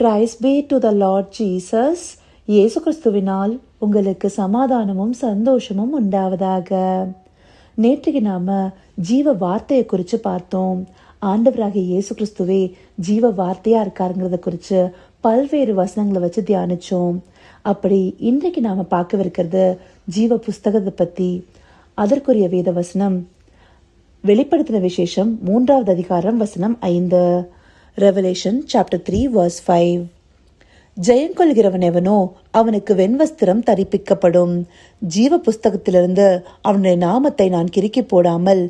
Praise be to the Lord Jesus இயேசு கிறிஸ்துவினால் உங்களுக்கு சமாதானமும் சந்தோஷமும் உண்டாவதாக. நேற்றுக்கு நாம ஜீவ வார்த்தையை குறித்து பார்த்தோம். ஆண்டவராகிய இயேசு கிறிஸ்துவே ஜீவ வார்த்தையா இருக்காருங்கிறத குறித்து பல்வேறு வசனங்களை வச்சு தியானிச்சோம். அப்படி இன்றைக்கு நாம பார்க்கவிருக்கிறது ஜீவ புஸ்தகத்தை பத்தி. அதற்குரிய வேத வசனம். வெளிப்படுத்தின விசேஷம் மூன்றாவது அதிகாரம் வசனம் ஐந்து. Revelation chapter three verse five ஜெயங்கொள்கிறவன் எவனோ அவனுக்கு வெண்வஸ்திரம் தரிப்பிக்கப்படும். ஜீவ புஸ்தகத்திலிருந்து அவனுடைய நாமத்தை நான் கிறுக்கி போடாமல்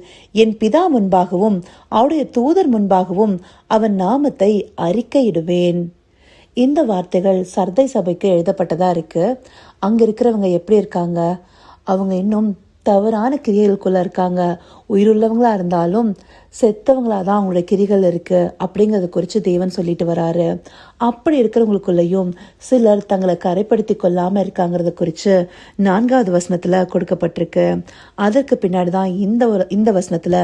என் பிதா முன்பாகவும் அவருடைய தூதர் முன்பாகவும் அவன் நாமத்தை அறிக்கையிடுவேன் இந்த வார்த்தைகள் சர்தை சபைக்கு எழுதப்பட்டதாக இருக்குது அங்கே இருக்கிறவங்க எப்படி இருக்காங்க? அவங்க இன்னும் தவறான கிரியைகளுக்குள்ளே இருக்காங்க. உயிருள்ளவங்களாக இருந்தாலும் செத்தவங்களா தான் அவங்களோட கிரிகள் இருக்குது அப்படிங்கறத குறித்து தேவன் சொல்லிட்டு வராரு. அப்படி இருக்கிறவங்களுக்குள்ளேயும் சிலர் தங்களை கரைப்படுத்தி கொள்ளாமல் இருக்காங்கிறத குறித்து நான்காவது வசனத்தில் கொடுக்கப்பட்டிருக்கு. அதற்கு பின்னாடி தான் இந்த இந்த வசனத்தில்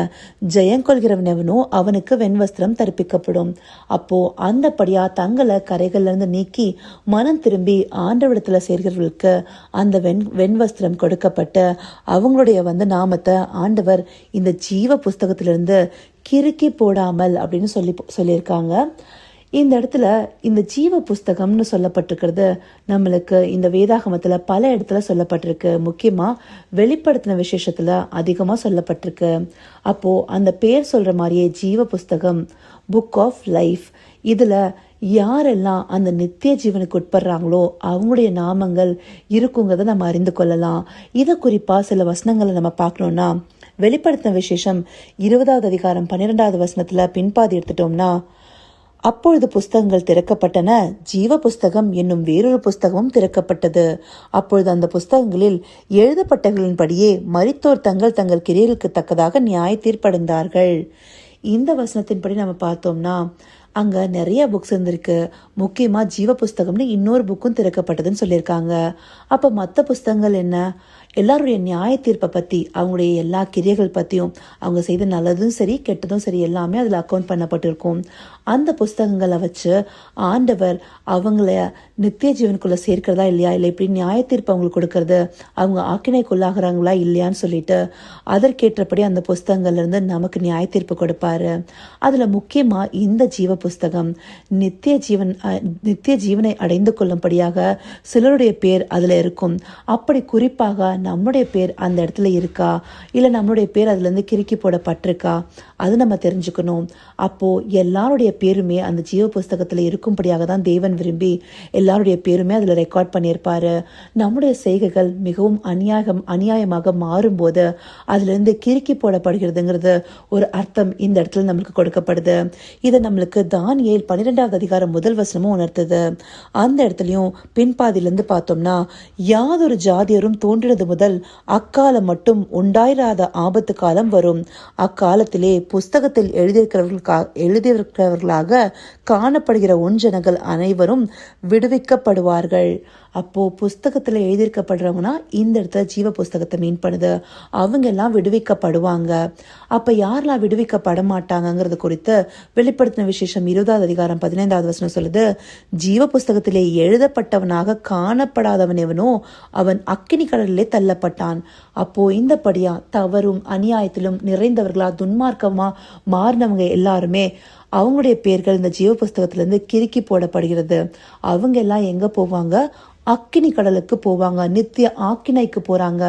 ஜெயங்கொள்கிறவன் எவனோ அவனுக்கு வெண்வஸ்திரம் தரிப்பிக்கப்படும். அப்போது அந்தப்படியாக தங்களை கரைகள்லேருந்து நீக்கி மனம் திரும்பி ஆண்டவிடத்தில் சேர்கிறவர்களுக்கு அந்த வெண் வெண்வஸ்திரம் கொடுக்கப்பட்டு அவங்களுடைய வந்து நாமத்தை ஆண்டவர் இந்த ஜீவ புஸ்தகத்திலிருந்து கிறுக்கி போடாமல் அப்படின்னு சொல்லி சொல்லியிருக்காங்க. இந்த இடத்துல இந்த ஜீவ புஸ்தகம்னு சொல்லப்பட்டிருக்கிறது நம்மளுக்கு இந்த வேதாகமத்தில் பல இடத்துல சொல்லப்பட்டிருக்கு. முக்கியமாக வெளிப்படுத்தின விசேஷத்தில் அதிகமாக சொல்லப்பட்டிருக்கு. அப்போது அந்த பேர் சொல்கிற மாதிரியே ஜீவ புஸ்தகம் புக் ஆஃப் லைஃப் இதில் யாரெல்லாம் அந்த நித்திய ஜீவனுக்கு உட்படுறாங்களோ அவங்களுடைய நாமங்கள் இருக்குங்கிறத நம்ம அறிந்து கொள்ளலாம். இதை குறிப்பாக சில வசனங்களை நம்ம பார்க்கணுன்னா வெளிப்படுத்தின விசேஷம் இருபதாவது அதிகாரம் பன்னிரெண்டாவது வசனத்தில் பின்பாதி எடுத்துட்டோம்னா அப்பொழுது புஸ்தகங்கள் திறக்கப்பட்டன ஜீவ புஸ்தகம் என்னும் வேறொரு புஸ்தகமும் திறக்கப்பட்டது. அப்பொழுது அந்த புஸ்தகங்களில் எழுதப்பட்டவர்களின்படியே மறித்தோர் தங்கள் தங்கள் கிரியர்களுக்கு தக்கதாக நியாய தீர்ப்படைந்தார்கள் இந்த வசனத்தின்படி நம்ம பார்த்தோம்னா அங்கே நிறைய புக்ஸ் இருந்திருக்கு. முக்கியமாக ஜீவ புஸ்தகம்னு இன்னொரு புக்கும் திறக்கப்பட்டதுன்னு சொல்லியிருக்காங்க. அப்போ மற்ற புஸ்தகங்கள் என்ன? எல்லாருடைய நியாய தீர்ப்பை பற்றி அவங்களுடைய எல்லா கிரியைகள் பற்றியும் அவங்க செய்த நல்லதும் சரி கெட்டதும் சரி எல்லாமே அதில் அக்கௌண்ட் பண்ணப்பட்டிருக்கும். அந்த புஸ்தகங்களை வச்சு ஆண்டவர் அவங்கள நித்திய ஜீவனுக்குள்ளே சேர்க்கிறதா இல்லையா? இல்லை இப்படி நியாய தீர்ப்பு அவங்களுக்கு கொடுக்கறது அவங்க ஆக்கினைக்குள்ளாகிறாங்களா இல்லையான்னு சொல்லிட்டு அதற்கேற்றபடி அந்த புஸ்தகங்கள்லேருந்து நமக்கு நியாய தீர்ப்பு கொடுப்பாரு. அதில் முக்கியமாக இந்த ஜீவ புஸ்தகம் நித்திய ஜீவன் நித்திய ஜீவனை அடைந்து கொள்ளும்படியாக சிலருடைய பேர் அதில் இருக்கும். அப்படி குறிப்பாக நம்முடைய பேர் அந்த இடத்துல இருக்கா? இல்லை நம்மளுடைய பேர் அதுலேருந்து கிறுக்கி போடப்பட்டிருக்கா? அது நம்ம தெரிஞ்சுக்கணும். அப்போது எல்லாருடைய பேருமே அந்த ஜீவ புஸ்தகத்தில் இருக்கும்படியாக தான் தேவன் விரும்பி எல்லாருடைய பேருமே அதில் ரெக்கார்ட் பண்ணியிருப்பாரு. நம்முடைய செய்கைகள் மிகவும் அநியாயம் அநியாயமாக மாறும்போது அதிலிருந்து கிறுக்கி போடப்படுகிறதுங்கிறது ஒரு அர்த்தம் இந்த இடத்துல நம்மளுக்கு கொடுக்கப்படுது. இதை நம்மளுக்கு தானியேல் பன்னிரெண்டாவது அதிகாரம் முதல் வசனமும் உணர்த்துது. அந்த இடத்துலையும் பின்பாதியிலிருந்து பார்த்தோம்னா யாதொரு ஜாதியரும் தோன்றினது முதல் அக்காலம் மட்டும் உண்டாயிராத ஆபத்து காலம் வரும். அக்காலத்திலே புஸ்தகத்தில் எழுதியிருக்கிறவர்களுக்கா எழுதியிருக்கிறவர்களாக காணப்படுகிற ஒன்றனங்கள் அனைவரும் விடுவிக்கப்படுவார்கள். அப்போது புஸ்தகத்தில் எழுதியிருக்கப்படுறவங்கன்னா இந்த இடத்துல ஜீவ புஸ்தகத்தை மீன் பண்ணுது. அவங்க எல்லாம் விடுவிக்கப்படுவாங்க. அப்போ யாரெல்லாம் விடுவிக்கப்பட மாட்டாங்கங்கிறது குறித்து வெளிப்படுத்தின விசேஷம் இருபதாவது அதிகாரம் பதினைந்தாவது வசனம் சொல்லுது. ஜீவ புஸ்தகத்திலே எழுதப்பட்டவனாக காணப்படாதவன் எவனோ அவன் அக்கினி கடலிலே தள்ளப்பட்டான். அப்போ இந்தபடியா தவறும் அநியாயத்திலும் நிறைந்தவர்களா துன்மார்க்கமா மாறினவங்க எல்லாருமே அவங்களுடைய பேர்கள் இந்த ஜீவ புஸ்தகத்திலேருந்து கிறுக்கி போடப்படுகிறது. அவங்க எல்லாம் எங்கே போவாங்க? அக்கினி கடலுக்கு போவாங்க. நித்திய ஆக்கினைக்கு போறாங்க.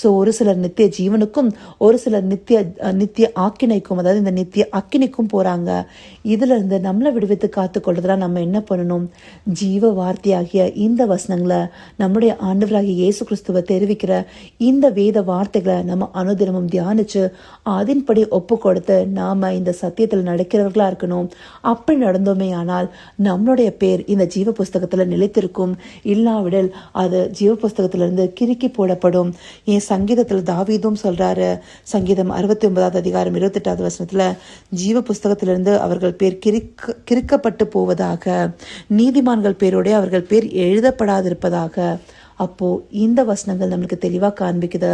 ஸோ ஒரு சிலர் நித்திய ஜீவனுக்கும் ஒரு சிலர் நித்திய நித்திய ஆக்கினைக்கும் அதாவது இந்த நித்திய அக்கினிக்கும் போறாங்க. இதுல இருந்து நம்மளை விடுவித்து காத்து கொள்றதுலாம் நம்ம என்ன பண்ணணும்? ஜீவ வார்த்தையாகிய இந்த வசனங்களை நம்முடைய ஆண்டவராகிய இயேசு கிறிஸ்துவ தெரிவிக்கிற இந்த வேத வார்த்தைகளை நம்ம அனுதினமும் தியானிச்சு அதன்படி ஒப்பு கொடுத்து நாம இந்த சத்தியத்தில் நடக்கிறவர்களா இருக்கணும். அப்படி நடந்தோமே ஆனால் நம்மளுடைய பேர் இந்த ஜீவ புஸ்தகத்துல நிலைத்திருக்கும். இல்லை இல்லாவிடில் அது ஜீவ புஸ்தகத்திலிருந்து கிறுக்கி போடப்படும். என் சங்கீதத்தில் தாவீதும் சொல்றாரு. சங்கீதம் அறுபத்தி ஒன்பதாவது அதிகாரம் இருபத்தெட்டாவது வசனத்தில் ஜீவ புஸ்தகத்திலிருந்து அவர்கள் பேர் கிறுக்க கிறுக்கப்பட்டு போவதாக நீதிமான்கள் பேரோடே அவர்கள் பேர் எழுதப்படாதிருப்பதாக அப்போ இந்த வசனங்கள் நம்மளுக்கு தெளிவாக காண்பிக்குது.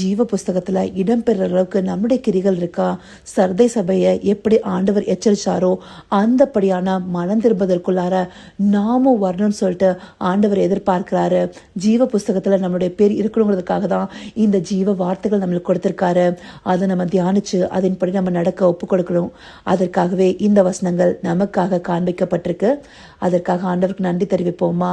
ஜீவ புஸ்தகத்தில் இடம்பெற அளவுக்கு நம்முடைய கிரிகள் இருக்கா? சர்தை சபையை எப்படி ஆண்டவர் எச்சரிச்சாரோ அந்தப்படியான மனம் திரும்பதற்குள்ளார நாமும் வரணும்னு சொல்லிட்டு ஆண்டவர் எதிர்பார்க்கிறாரு. ஜீவ புஸ்தகத்தில் நம்மளுடைய பேர் இருக்கணுங்கிறதுக்காக தான் இந்த ஜீவ வார்த்தைகள் நம்மளுக்கு கொடுத்துருக்காரு. அதை நம்ம தியானிச்சு அதன்படி நம்ம நடக்க ஒப்பு கொடுக்கணும். அதற்காகவே இந்த வசனங்கள் நமக்காக காண்பிக்கப்பட்டிருக்கு. அதற்காக ஆண்டவருக்கு நன்றி தெரிவிப்போமா?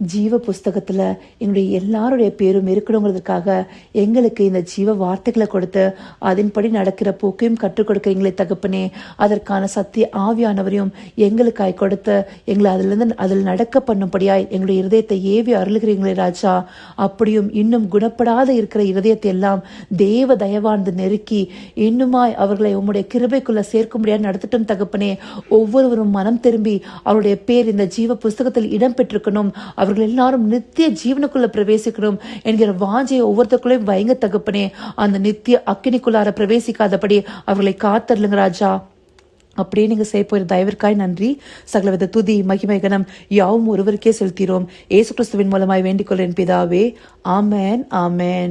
ஜீவ புஸ்தகத்தில் எங்களுடைய எல்லாருடைய பேரும் இருக்கணுங்கிறதுக்காக எங்களுக்கு இந்த ஜீவ வார்த்தைகளை கொடுத்து அதன்படி நடக்கிற போக்கையும் கற்றுக் எங்களை தகப்பனே. அதற்கான சத்திய ஆவியானவரையும் எங்களுக்காய் கொடுத்து எங்களை அதிலிருந்து அதில் நடக்க பண்ணும்படியாய் எங்களுடைய இருதயத்தை ஏவி அருளுகிறீங்களே ராஜா. அப்படியும் இன்னும் குணப்படாத இருக்கிற இருதயத்தை எல்லாம் தேவ தயவானது நெருக்கி இன்னுமாய் அவர்களை உம்முடைய கிருபைக்குள்ள சேர்க்கும்படியாக நடத்தட்டும் தகப்பனே. ஒவ்வொருவரும் மனம் திரும்பி அவருடைய பேர் இந்த ஜீவ புஸ்தகத்தில் இடம்பெற்றிருக்கணும் அவர்கள் எல்லாரும் நித்திய ஜீவனுக்குள்ள பிரவேசிக்கணும் என்கிற வாஞ்சையை ஒவ்வொருத்தருக்குள்ளேயும் பயங்க தகப்பனே. அந்த நித்திய அக்கினிக்குள்ளார பிரவேசிக்காதபடி அவர்களை காத்தருளுங்க ராஜா. அப்படியே நீங்க செய்ய போகிற தயவிற்காய் நன்றி. சகலவித துதி மகிமை கணம் யாவும் ஒருவருக்கே செலுத்தினோம் ஏசு கிறிஸ்துவின் மூலமாய் வேண்டிக் கொள்கிறேன் பிதாவே. ஆமேன் ஆமேன்.